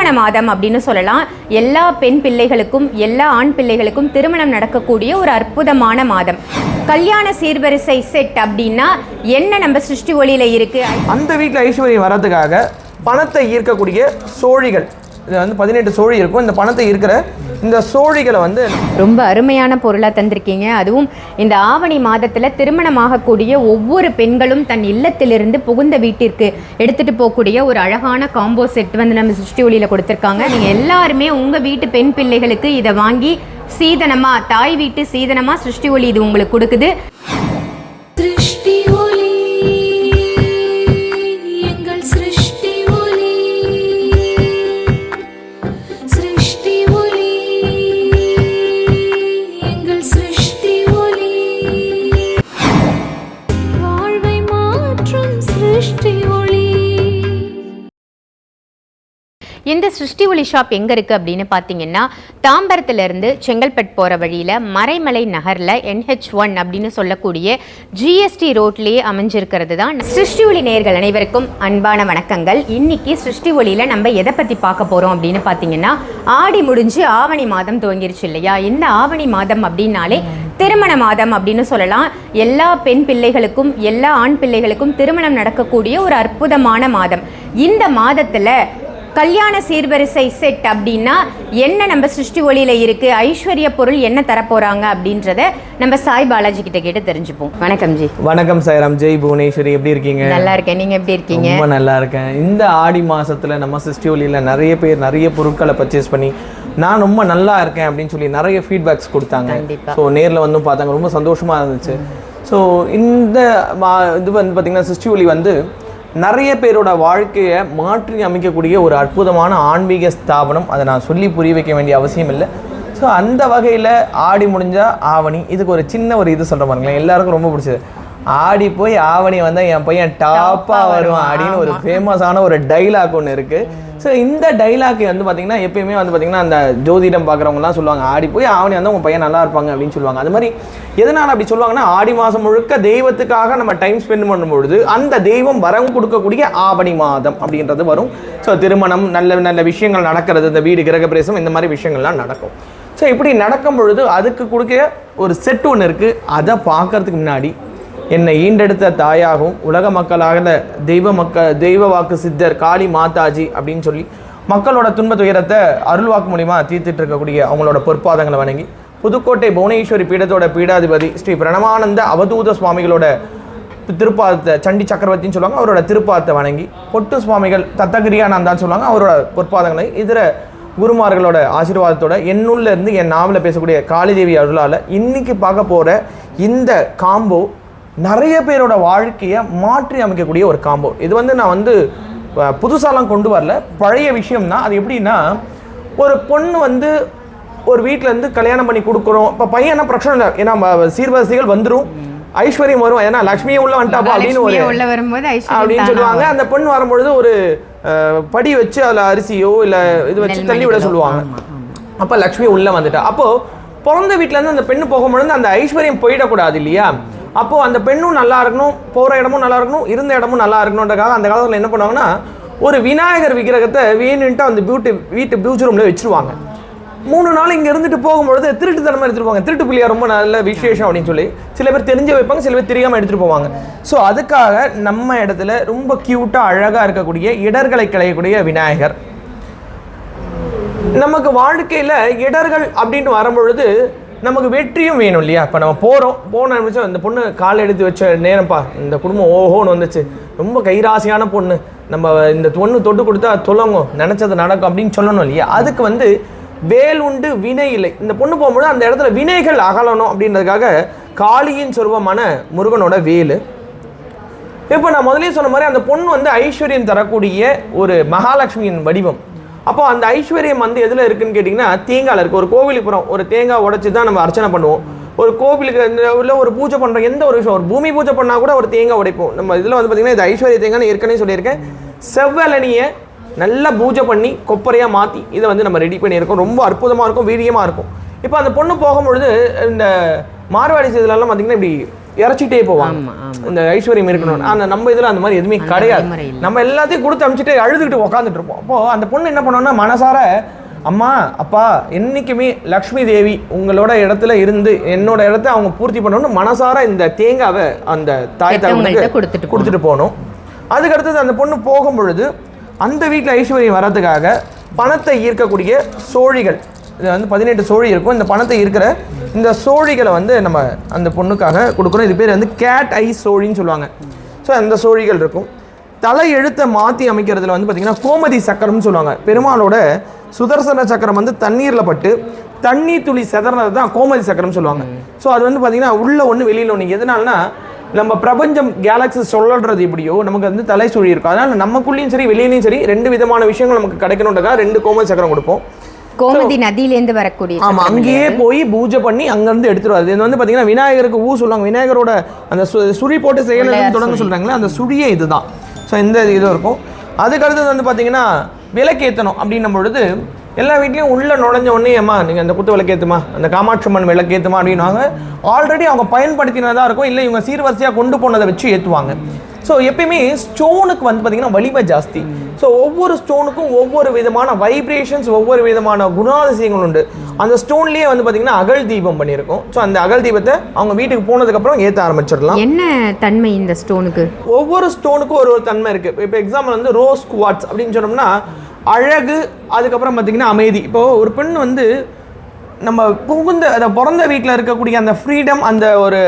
திருமண மாதம் அப்படின்னு சொல்லலாம். எல்லா பெண் பிள்ளைகளுக்கும் எல்லா ஆண் பிள்ளைகளுக்கும் திருமணம் நடக்கக்கூடிய ஒரு அற்புதமான மாதம். கல்யாண சீர்வரிசை செட் அப்படின்னா என்ன நம்ம சிருஷ்டி ஒளியில இருக்கு? அந்த வீட்டில் ஐஸ்வர்யம் வர்றதுக்காக பணத்தை ஈர்க்கக்கூடிய சோழிகள். இது வந்து பதினெட்டு சோழி இருக்கும். இந்த பணத்தை இருக்கிற இந்த சோழிகளை வந்து ரொம்ப அருமையான பொருளாக தந்திருக்கீங்க. அதுவும் இந்த ஆவணி மாதத்தில் திருமணமாகக்கூடிய ஒவ்வொரு பெண்களும் தன் இல்லத்திலிருந்து புகுந்த வீட்டிற்கு எடுத்துகிட்டு போகக்கூடிய ஒரு அழகான காம்போ செட் வந்து நம்ம சிருஷ்டி ஒளியில் கொடுத்துருக்காங்க. நீங்கள் எல்லாருமே உங்கள் வீட்டு பெண் பிள்ளைகளுக்கு இதை வாங்கி சீதனமாக தாய் வீட்டு சீதனமாக சிருஷ்டி ஒளி இது உங்களுக்கு கொடுக்குது. சிருஷ்டி ஒளி ஷாப் எங்கே இருக்குது அப்படின்னு பார்த்தீங்கன்னா தாம்பரத்துலேருந்து செங்கல்பட்டு போகிற வழியில் மறைமலை நகரில் என்ஹெச் ஒன் அப்படின்னு சொல்லக்கூடிய ஜிஎஸ்டி ரோட்லேயே அமைஞ்சிருக்கிறது தான் சிருஷ்டி ஒளி நேயர்கள் அனைவருக்கும் அன்பான வணக்கங்கள். இன்னைக்கு சிருஷ்டி ஒளியில் நம்ம எதை பற்றி பார்க்க போகிறோம் அப்படின்னு பார்த்தீங்கன்னா ஆடி முடிஞ்சு ஆவணி மாதம் துவங்கிருச்சு இல்லையா? இந்த ஆவணி மாதம் அப்படின்னாலே திருமண மாதம் அப்படின்னு சொல்லலாம். எல்லா பெண் பிள்ளைகளுக்கும் எல்லா ஆண் பிள்ளைகளுக்கும் திருமணம் நடக்கக்கூடிய ஒரு அற்புதமான மாதம். இந்த மாதத்தில் கல்யாண சீர்வரிசை செட் அப்படின்னா என்ன நம்ம சிருஷ்டி ஒளியில இருக்கு ஐஸ்வர்ய பொருள் என்ன தரப்போறாங்க அப்படின்றத நம்ம சாய் பாலாஜி கிட்ட கேட்டு தெரிஞ்சுப்போம். வணக்கம் ஜி. வணக்கம் சாய்ராம். ஜெய் புவனேஸ்வரி எப்படி இருக்கீங்க? நல்லா இருக்கேன். நீங்க எப்படி இருக்கீங்க? ரொம்ப நல்லா இருக்கேன். இந்த ஆடி மாசத்துல நம்ம சிஸ்டியோலியில் நிறைய பேர் நிறைய பொருட்களை பர்ச்சேஸ் பண்ணி நான் ரொம்ப நல்லா இருக்கேன் அப்படின்னு சொல்லி நிறைய ஃபீட்பேக்ஸ் கொடுத்தாங்க. ஸோ நேரில் வந்து பார்த்தாங்க. ரொம்ப சந்தோஷமா இருந்துச்சு. ஸோ இந்த இது வந்து பார்த்தீங்கன்னா சிஸ்டியோலி வந்து நிறைய பேரோட வாழ்க்கையை மாற்றி அமைக்கக்கூடிய ஒரு அற்புதமான ஆன்மீக ஸ்தாபனம். அதை நான் சொல்லி புரிய வைக்க வேண்டிய அவசியம் இல்லை. ஸோ அந்த வகையில் ஆடி முடிஞ்சா ஆவணி. இதுக்கு ஒரு சின்ன ஒரு இது சொல்கிற பாருங்களேன். எல்லாருக்கும் ரொம்ப பிடிச்சது. ஆடி போய் ஆவணி வந்தா என் பையன் டாப்பாக வருவான் அப்படின்னு ஒரு ஃபேமஸான ஒரு டைலாக் ஒன்று இருக்குது ஸோ இந்த டைலாக் வந்து பார்த்தீங்கன்னா எப்பயுமே வந்து பார்த்தீங்கன்னா அந்த ஜோதிடம் பார்க்குறவங்கலாம் சொல்லுவாங்க ஆடி போய் ஆவணி வந்து உங்கள் பையன் நல்லா இருப்பாங்க அப்படின்னு சொல்லுவாங்க. அது மாதிரி எதனால் அப்படி சொல்லுவாங்கன்னா ஆடி மாதம் முழுக்க தெய்வத்துக்காக நம்ம டைம் ஸ்பெண்ட் பண்ணும்பொழுது அந்த தெய்வம் வரம் கொடுக்கக்கூடிய ஆவணி மாதம் அப்படின்றது வரும். ஸோ திருமணம் நல்ல நல்ல விஷயங்கள் நடக்கிறது இந்த வீடு கிரகப்பிரேசம் இந்த மாதிரி விஷயங்கள்லாம் நடக்கும். ஸோ இப்படி நடக்கும் பொழுது அதுக்கு கொடுக்க ஒரு செட் ஒன்று இருக்குது அதை பார்க்கறதுக்கு முன்னாடி என்னை ஈண்டெடுத்த தாயாகவும் உலக மக்களாக தெய்வ மக்க தெய்வ வாக்கு சித்தர் காளி மாதாஜி அப்படின்னு சொல்லி மக்களோட துன்ப துயரத்தை அருள்வாக்கு மூலிமா தீர்த்துட்டு இருக்கக்கூடிய அவங்களோட பொற்பாதங்களை வணங்கி புதுக்கோட்டை புவனேஸ்வரி பீடத்தோட பீடாதிபதி ஸ்ரீ பிரணவானந்த அவதூத சுவாமிகளோட திருப்பாதத்தை சண்டி சக்கரவர்த்தின்னு சொல்லுவாங்க அவரோட திருப்பாதத்தை வணங்கி பொட்டு சுவாமிகள் தத்தகிரியானந்தான்னு சொல்லுவாங்க அவரோட பொற்பாதங்களை இதர குருமார்களோட ஆசீர்வாதத்தோட என்னுள்ள இருந்து என் நாவல பேசக்கூடிய காளிதேவி அருளால் இன்னைக்கு பார்க்க போகிற இந்த காம்போ நிறைய பேரோட வாழ்க்கையை மாற்றி அமைக்கக்கூடிய ஒரு காம்போ இது வந்து நான் வந்து புதுசாலாம் கொண்டு வரல. பழைய விஷயம் தான் அது எப்படின்னா ஒரு பொண்ணு வந்து ஒரு வீட்ல இருந்து கல்யாணம் பண்ணி கொடுக்குறோம். இப்போ பையனா பிரச்சனை இல்லை. ஏன்னா சீர்வரிசைகள் வந்துடும் ஐஸ்வர்யம் வரும் ஏன்னா லக்ஷ்மியே உள்ள வந்துட்டாப்பா அப்படின்னு ஒரு உள்ள வரும்போது அப்படின்னு சொல்லுவாங்க. அந்த பொண்ணு வரும்பொழுது ஒரு அஹ், படி வச்சு அதுல அரிசியோ இல்ல இது வச்சு தள்ளி விட சொல்லுவாங்க. அப்ப லக்ஷ்மி உள்ள வந்துட்டா. அப்போ பிறந்த வீட்ல இருந்து அந்த பெண்ணு போகும்பொழுது அந்த ஐஸ்வர்யம் போயிடக்கூடாது இல்லையா? அப்போது அந்த பெண்ணும் நல்லா இருக்கணும் போகிற இடமும் நல்லா இருக்கணும் இருந்த இடமும் நல்லா இருக்கணுன்றக்காக அந்த காலத்தில் என்ன பண்ணுவாங்கன்னா ஒரு விநாயகர் விக்கிரகத்தை வேணுன்ட்டு அந்த பியூட்டி வீட்டு பியூட்டி ரூமில் வச்சிருவாங்க. மூணு நாள் இங்கே இருந்துட்டு போகும்பொழுது திருட்டுத்தனமா எடுத்துகிட்டு போவாங்க திருட்டு பிள்ளையா ரொம்ப நல்ல விசேஷம் அப்படின்னு சொல்லி. சில பேர் தெரிஞ்சு வைப்பாங்க சில பேர் தெரியாமல் எடுத்துகிட்டு போவாங்க. ஸோ அதுக்காக நம்ம இடத்துல ரொம்ப க்யூட்டாக அழகாக இருக்கக்கூடிய இடர்களை களையக்கூடிய விநாயகர். நமக்கு வாழ்க்கையில் இடர்கள் அப்படின்ட்டு வரும்பொழுது நமக்கு வெற்றியும் வேணும் இல்லையா? இப்போ நம்ம போகிறோம் போன நிமிஷம் இந்த பொண்ணு கால் எடுத்து வச்ச நேரம்ப்பா இந்த குடும்பம் ஓஹோன்னு வந்துச்சு. ரொம்ப கைராசியான பொண்ணு. நம்ம இந்த பொண்ணு தொட்டு கொடுத்தா தொலங்கும் நினச்சது நடக்கும் அப்படின்னு சொல்லணும் இல்லையா? அதுக்கு வந்து வேல் உண்டு வினை இல்லை. இந்த பொண்ணு போகும்போது அந்த இடத்துல வினைகள் அகலணும் அப்படின்றதுக்காக காளியின் சொருபமான முருகனோட வேலு. இப்போ நான் முதலே சொன்ன மாதிரி அந்த பொண்ணு வந்து ஐஸ்வர்யம் தரக்கூடிய ஒரு மகாலட்சுமியின் வடிவம். அப்போ அந்த ஐஸ்வர்யம் வந்து எதில் இருக்குன்னு கேட்டிங்கன்னா தேங்காயில் இருக்குது ஒரு கோவிலுக்கு போகிறோம் ஒரு தேங்காய் உடைச்சி தான் நம்ம அர்ச்சனை பண்ணுவோம். ஒரு கோவிலுக்கு இந்த- ஒரு பூஜை பண்ணுறோம் எந்த ஒரு விஷயம்? ஒரு பூமி பூஜை பண்ணால் கூட ஒரு தேங்காய் உடைப்போம். நம்ம இதில் வந்து பார்த்திங்கன்னா இது ஐஸ்வர்ய தேங்காய்னு ஏற்கனவே சொல்லியிருக்கேன். செவ்வலனியை நல்லா பூஜை பண்ணி கொப்பரையாக மாற்றி இதை வந்து நம்ம ரெடி பண்ணியிருக்கோம். ரொம்ப அற்புதமாக இருக்கும் வீரியமாக இருக்கும். இப்போ அந்த பொண்ணு போகும்பொழுது இந்த மார்வாடி இதுலலாம் பார்த்திங்கன்னா இப்படி இறச்சிட்டே போவாங்க. இந்த ஐஸ்வர்யம் இருக்கணும் ஆனா நம்ம இதுல அந்த மாதிரி எதுவுமே கிடையாது. நம்ம எல்லாத்தையும் கொடுத்து அமிச்சிட்டு அழுதுகிட்டு உட்காந்துட்டு இருப்போம். அப்போ அந்த பொண்ணு என்ன பண்ணோம்னா மனசார அம்மா அப்பா என்னைக்குமே லக்ஷ்மி தேவி உங்களோட இடத்துல இருந்து என்னோட இடத்த அவங்க பூர்த்தி பண்ணணும்னு மனசார இந்த தேங்காவை அந்த தாய் தகவலுக்கு கொடுத்துட்டு கொடுத்துட்டு போகணும். அதுக்கு அடுத்தது அந்த பொண்ணு போகும் பொழுது அந்த வீட்டில் ஐஸ்வர்யம் வர்றதுக்காக பணத்தை ஈர்க்கக்கூடிய சோழிகள் இது வந்து பதினெட்டு சோழி இருக்கும். இந்த பணத்தை இருக்கிற இந்த சோழிகளை வந்து நம்ம அந்த பொண்ணுக்காக கொடுக்குறோம். இது பேர் வந்து கேட் ஐ சோழின்னு சொல்லுவாங்க. ஸோ அந்த சோழிகள் இருக்கும். தலை எழுத்தை மாற்றி அமைக்கிறதுல வந்து பார்த்திங்கன்னா கோமதி சக்கரம்னு சொல்லுவாங்க. பெருமாளோட சுதர்சன சக்கரம் வந்து தண்ணீரில் பட்டு தண்ணி துளி செதறது தான் கோமதி சக்கரம்னு சொல்லுவாங்க. ஸோ அது வந்து பார்த்திங்கன்னா உள்ளே ஒன்று வெளியில் ஒன்று எதனாலனா நம்ம பிரபஞ்சம் கேலக்ஸி சொல்லுறது எப்படியோ நமக்கு வந்து தலை சுழி இருக்கும். அதனால் நமக்குள்ளேயும் சரி வெளியிலையும் சரி ரெண்டு விதமான விஷயங்கள் நமக்கு கிடைக்கணுன்றக்காக ரெண்டு கோமல் சக்கரம் கொடுப்போம். கோமதி நதியிலேருந்து வரக்கூடிய ஆமா அங்கேயே போய் பூஜை பண்ணி அங்கேருந்து எடுத்துட்டு வருது இது வந்து பார்த்தீங்கன்னா விநாயகருக்கு ஊ சொல்லுவாங்க. விநாயகரோட அந்த சுழி போட்டு செயல் தொடங்க சொல்றாங்களே அந்த சுழியே இதுதான். ஸோ இந்த இது இருக்கும். அதுக்கு அடுத்தது வந்து பார்த்தீங்கன்னா விளக்கேற்றணும் அப்படின்னும் பொழுது எல்லா வீட்லேயும் உள்ள நுழைஞ்ச உடனே அம்மா நீங்கள் அந்த குத்து விளக்கேற்றுமா அந்த காமாட்சி அம்மன் விளக்கேற்றுமா அப்படின்னுவாங்க. ஆல்ரெடி அவங்க பயன்படுத்தினதா இருக்கும். இல்லை இவங்க சீர்வரிசையாக கொண்டு போனதை வச்சு ஏற்றுவாங்க ஸோ எப்பயுமே ஸ்டோனுக்கு வந்து பார்த்தீங்கன்னா வலிமை ஜாஸ்தி. ஸோ ஒவ்வொரு ஸ்டோனுக்கும் ஒவ்வொரு விதமான வைப்ரேஷன்ஸ் ஒவ்வொரு விதமான குணாதிசயங்கள் உண்டு. அந்த ஸ்டோன்லேயே வந்து பார்த்தீங்கன்னா அகல் தீபம் பண்ணியிருக்கோம். ஸோ அந்த அகல் தீபத்தை அவங்க வீட்டுக்கு போனதுக்கப்புறம் ஏற்ற ஆரம்பிச்சிடலாம். என்ன தன்மை இந்த ஸ்டோனுக்கு ஒவ்வொரு ஸ்டோனுக்கும் ஒரு ஒரு தன்மை இருக்குது இப்போ எக்ஸாம்பிள் வந்து ரோஸ் குவாட்ஸ் அப்படின்னு சொன்னோம்னா அழகு அதுக்கப்புறம் பார்த்தீங்கன்னா அமைதி. இப்போ ஒரு பெண் வந்து நம்ம புகுந்த அந்த பிறந்த வீட்டில் இருக்கக்கூடிய அந்த ஃப்ரீடம் அந்த ஒரு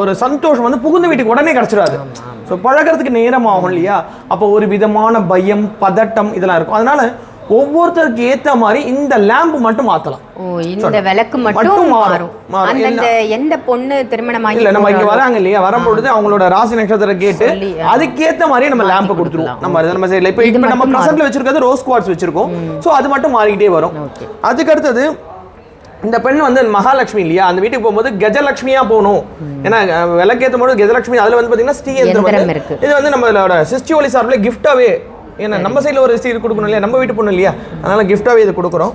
ஒரு சந்தோஷம் வந்து புகுந்த வீட்டுக்கு உடனே கிடச்சிடாது. ஸோ பழகிறதுக்கு நேரம் ஆகும் இல்லையா? அப்போ ஒரு விதமான பயம் பதட்டம் இதெல்லாம் இருக்கும். அதனால ஒவ்வொருத்தருக்கு ஏற்ற மாதிரி இந்த லேம்ப் மட்டும் மாற்றலாம் ஓ இந்த விளக்கு மட்டும் மாறும். அந்தந்த எந்த பொண்ணு திருமணமாகி இல்ல நம்ம இங்க வராங்க இல்லையா? வரும்பொழுது அவங்களோட ராசி நட்சத்திரம் கேட்டு. அதுக்கேத்த மாதிரி நம்ம லேம்ப் கொடுத்துருவோம். நம்ம நம்ம சைடுல இப்போ நம்ம ப்ரெசென்ட்ல வச்சிருக்கிறது ரோஸ் குவார்ட்ஸ் வச்சிருக்கோம். சோ அது மட்டும் மாறிக்கிட்டே வரும். அதுக்கு அடுத்தது இந்த பெண் வந்து மகாலட்சுமி இல்லையா? அந்த வீட்டுக்கு போகும்போது கஜலட்சுமியா போகணும். ஏன்னா அஹ், விளக்கேத்தும் போது கஜலட்சுமி அதுல வந்து பாத்தீங்கன்னா வந்து இருக்கு. இது வந்து நம்மளோட சிஸ்டி ஒலி சார்பில் கிஃப்டாவே ஏன்னா நம்ம சைடுல ஒரு சீர் கொடுக்கணும் இல்லையா? நம்ம வீட்டு பொண்ணு இல்லையா? அதனால கிஃப்டாவே இது கொடுக்குறோம்.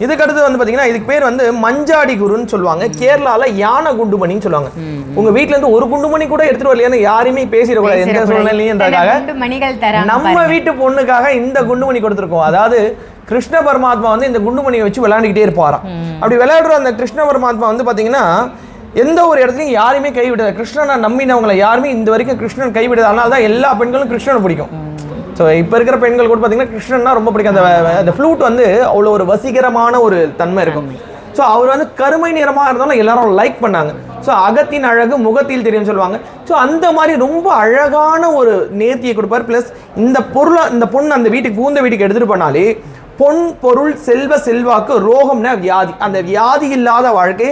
இதுக்கு அடுத்து வந்து பாத்தீங்கன்னா இதுக்கு பேர் வந்து மஞ்சாடி குருன்னு சொல்லுவாங்க. கேரளால யானை குண்டுமணின்னு சொல்லுவாங்க. உங்க வீட்ல இருந்து ஒரு குண்டுமணி கூட எடுத்துட்டு வரலையான்னு யாரையுமே பேசிடக்கூடாது. எந்த. சூழ்நிலையும் நம்ம. வீட்டு பொண்ணுக்காக இந்த குண்டுமணி கொடுத்துருக்கோம். அதாவது கிருஷ்ண பரமாத்மா வந்து இந்த குண்டுமணியை வச்சு விளையாண்டுக்கிட்டே இருப்பாராம். அப்படி விளையாடுற அந்த கிருஷ்ண பரமாத்மா வந்து பாத்தீங்கன்னா எந்த ஒரு இடத்துலையும் யாருமே கைவிடாது கிருஷ்ணனை நம்பினவங்களை யாருமே இந்த வரைக்கும் கிருஷ்ணன் கைவிடாது அதனால தான் எல்லா பெண்களும் கிருஷ்ணனை பிடிக்கும். ஸோ இப்போ இருக்கிற பெண்கள் கூட பார்த்தீங்கன்னா கிருஷ்ணன்னா ரொம்ப பிடிக்கும். அந்த அந்த ஃப்ளூட் வந்து அவ்வளோ ஒரு வசீகரமான ஒரு தன்மை இருக்கும். ஸோ அவர் வந்து கருமை நிறமாக இருந்தாலும் எல்லாரும் லைக் பண்ணாங்க. ஸோ அகத்தின் அழகு முகத்தில் தெரியும் சொல்லுவாங்க. ஸோ அந்த மாதிரி ரொம்ப அழகான ஒரு நேர்த்தியை கொடுப்பார். ப்ளஸ் இந்த பொருளை இந்த பொண்ணு அந்த வீட்டுக்கு பூந்த வீட்டுக்கு எடுத்துகிட்டு போனாலே பொன் பொருள் செல்வ செல்வாக்கு ரோகம்னா வியாதி. அந்த வியாதி இல்லாத வாழ்க்கை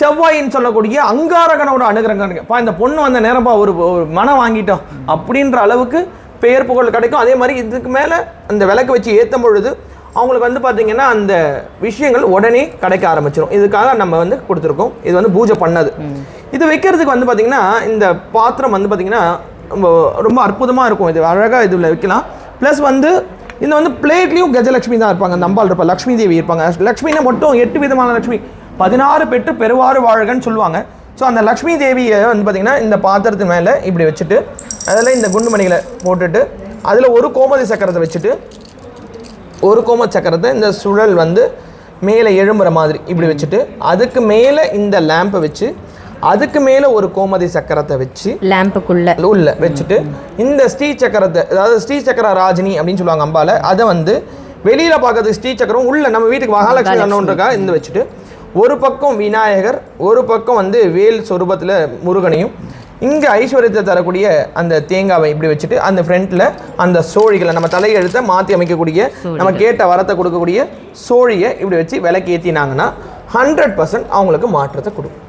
செவ்வாயின்னு சொல்லக்கூடிய அங்காரகனோட அனுகிரகம் பா இந்த பொண்ணு வந்த நேரப்பா ஒரு ஒரு மனம் வாங்கிட்டோம் அப்படின்ற அளவுக்கு பெயர் புகழ் கிடைக்கும். அதே மாதிரி இதுக்கு மேலே அந்த விளக்கு வச்சு ஏற்றும் பொழுது அவங்களுக்கு வந்து பார்த்தீங்கன்னா அந்த விஷயங்கள் உடனே கிடைக்க ஆரம்பிச்சிடும் இதுக்காக நம்ம வந்து கொடுத்துருக்கோம். இது வந்து பூஜை பண்ணது. இது வைக்கிறதுக்கு வந்து பார்த்தீங்கன்னா இந்த பாத்திரம் வந்து பார்த்தீங்கன்னா ரொம்ப ரொம்ப அற்புதமாக இருக்கும். இது அழகாக இதில் வைக்கலாம். ப்ளஸ் வந்து இந்த வந்து பிளேட்லேயும் கஜலட்சுமி தான் இருப்பாங்க அந்த அம்பாள் இருப்பா லக்ஷ்மி தேவி இருப்பாங்க. லக்ஷ்மினா மட்டும் எட்டு விதமான லக்ஷ்மி. பதினாறு பெற்று பெருவாறு வாழ்கன்னு சொல்லுவாங்க. ஸோ அந்த லக்ஷ்மி தேவியை வந்து பார்த்தீங்கன்னா இந்த பாத்திரத்து மேலே இப்படி வச்சுட்டு அதில் இந்த குண்டுமணிகளை போட்டுட்டு அதில் ஒரு கோமதி சக்கரத்தை வச்சுட்டு ஒரு கோம சக்கரத்தை இந்த சுழல் வந்து மேலே எழும்புற மாதிரி இப்படி வச்சுட்டு அதுக்கு மேலே இந்த லேம்பை வச்சு அதுக்கு மேலே ஒரு கோமதி சக்கரத்தை வச்சு லேம்புக்குள்ள உள்ள வச்சுட்டு இந்த ஸ்ரீ சக்கரத்தை அதாவது ஸ்ரீ சக்கர ராஜினி அப்படின்னு சொல்லுவாங்க அம்பால அதை வந்து வெளியில பார்க்கறதுக்கு ஸ்ரீ சக்கரம் உள்ள நம்ம வீட்டுக்கு மகாலட்சுமி அண்ணன்றக்கா இந்த வச்சுட்டு ஒரு பக்கம் விநாயகர் ஒரு பக்கம் வந்து வேல் சொரூபத்தில் முருகனையும் இங்கே ஐஸ்வர்யத்தை தரக்கூடிய அந்த தேங்காவை இப்படி வச்சுட்டு அந்த ஃப்ரண்ட்டில் அந்த சோழிகளை நம்ம தலையெழுத்தை மாற்றி அமைக்கக்கூடிய நம்ம கேட்ட வரத்தை கொடுக்கக்கூடிய சோழியை இப்படி வச்சு விலைக்கு ஏற்றினாங்கன்னா ஹண்ட்ரட் பர்சன்ட் அவங்களுக்கு மாற்றத்தை கொடுக்கும்.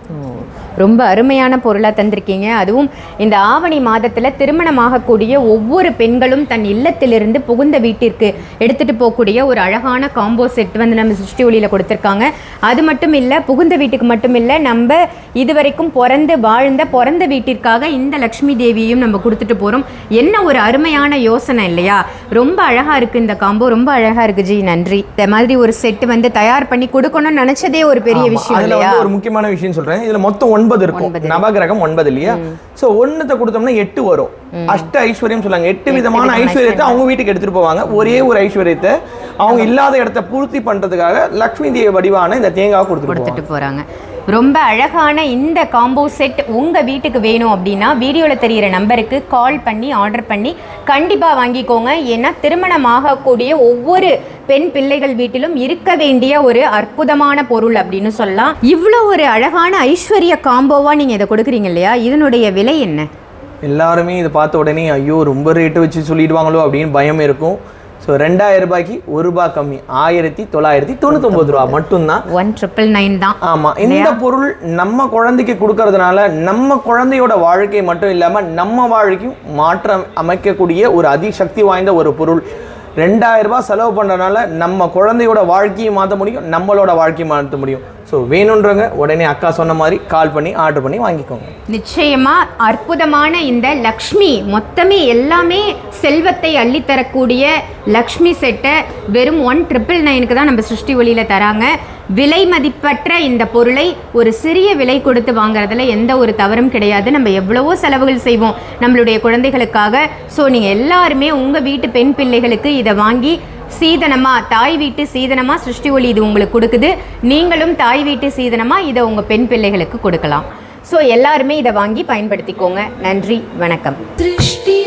ரொம்ப அருமையான பொருளாக தந்திருக்கீங்க. அதுவும் இந்த ஆவணி மாதத்தில் திருமணமாகக்கூடிய ஒவ்வொரு பெண்களும் தன் இல்லத்திலிருந்து புகுந்த வீட்டிற்கு எடுத்துட்டு போகக்கூடிய ஒரு அழகான காம்போ செட் வந்து நம்ம சிருஷ்டி ஒளியில் கொடுத்துருக்காங்க. அது மட்டும் இல்லை புகுந்த வீட்டுக்கு மட்டும் இல்லை நம்ம இதுவரைக்கும் பிறந்து வாழ்ந்த பிறந்த வீட்டிற்காக இந்த லக்ஷ்மி தேவியையும் நம்ம கொடுத்துட்டு போகிறோம் என்ன ஒரு அருமையான யோசனை இல்லையா? ரொம்ப அழகாக இருக்குது இந்த காம்போ ரொம்ப அழகாக இருக்குது ஜி. நன்றி. இந்த மாதிரி ஒரு செட் வந்து தயார் பண்ணி கொடுக்கணும்னு நினச்சதே ஒரு பெரிய. விஷயம் இல்லையா? ஒரு முக்கியமான விஷயம் சொல்றேன். இதுல மொத்தம் ஒன்பது இருக்கும். நவகிரகம் ஒன்பது இல்லையா சோ ஒண்ணுத்த கொடுத்தோம்னா எட்டு வரும். அஷ்ட ஐஸ்வர்யம் சொல்லுவாங்க. எட்டு விதமான ஐஸ்வர்யத்தை அவங்க வீட்டுக்கு எடுத்துட்டு போவாங்க. ஒரே ஒரு ஐஸ்வர்யத்தை அவங்க இல்லாத இடத்த பூர்த்தி பண்றதுக்காக லக்ஷ்மி தேவி வடிவான இந்த தேங்காய் கொடுத்துட்டு போறாங்க. ரொம்ப அழகான இந்த காம்போ செட் உங்கள் வீட்டுக்கு வேணும் அப்படின்னா வீடியோவில் தெரிகிற நம்பருக்கு கால் பண்ணி ஆர்டர் பண்ணி கண்டிப்பாக வாங்கிக்கோங்க. ஏன்னா திருமணம் ஆகக்கூடிய ஒவ்வொரு பெண் பிள்ளைகள் வீட்டிலும் இருக்க வேண்டிய ஒரு அற்புதமான பொருள் அப்படின்னு சொல்லலாம். இவ்வளோ ஒரு அழகான ஐஸ்வர்ய காம்போவாக நீங்கள் இதை கொடுக்குறீங்க இல்லையா? இதனுடைய விலை என்ன? எல்லாருமே இதை பார்த்த உடனே ஐயோ ரொம்ப ரேட்டு வச்சு சொல்லிடுவாங்களோ? அப்படின்னு பயம் இருக்கும். ஸோ ரெண்டாயிரம் ரூபாய்க்கு ஒரு ரூபாய் கம்மி. ஆயிரத்தி தொள்ளாயிரத்தி தொண்ணூத்தொம்பது ரூபா மட்டும்தான். ஒன் ட்ரிபிள் நைன் தான். ஆமா. இந்த பொருள் நம்ம குழந்தைக்கு கொடுக்கறதுனால நம்ம குழந்தையோட வாழ்க்கை மட்டும் இல்லாம நம்ம வாழ்க்கையும் மாற்றம் அமைக்கக்கூடிய ஒரு அதிசக்தி வாய்ந்த ஒரு பொருள். ரெண்டாயிரம் ரூபாய் செலவு பண்றதுனால நம்ம குழந்தையோட வாழ்க்கையை மாற்ற முடியும் நம்மளோட வாழ்க்கையை மாற்ற முடியும். ஸோ வேணுன்றவங்க உடனே அக்கா சொன்ன மாதிரி கால் பண்ணி ஆர்டர் பண்ணி வாங்கிக்கோங்க. நிச்சயமா அற்புதமான இந்த லக்ஷ்மி மொத்தமே எல்லாமே செல்வத்தை அள்ளித்தரக்கூடிய லக்ஷ்மி செட்டை வெறும் ஒன் ட்ரிபிள் நைனுக்கு தான் நம்ம சிருஷ்டி ஒளியில் தராங்க. விலை மதிப்பற்ற இந்த பொருளை ஒரு சிறிய விலை கொடுத்து வாங்குறதுல எந்த ஒரு தவறும் கிடையாது. நம்ம எவ்வளவோ செலவுகள் செய்வோம் நம்மளுடைய குழந்தைகளுக்காக. ஸோ நீங்கள் எல்லாருமே உங்கள் வீட்டு பெண் பிள்ளைகளுக்கு இதை வாங்கி சீதனமா தாய் வீட்டு சீதனமாக சிருஷ்டி ஒளி இது உங்களுக்கு கொடுக்குது. நீங்களும் தாய் வீட்டு சீதனமா இதை உங்கள் பெண் பிள்ளைகளுக்கு கொடுக்கலாம். ஸோ எல்லாருமே இதை வாங்கி பயன்படுத்திக்கோங்க. நன்றி வணக்கம். திருஷ்டி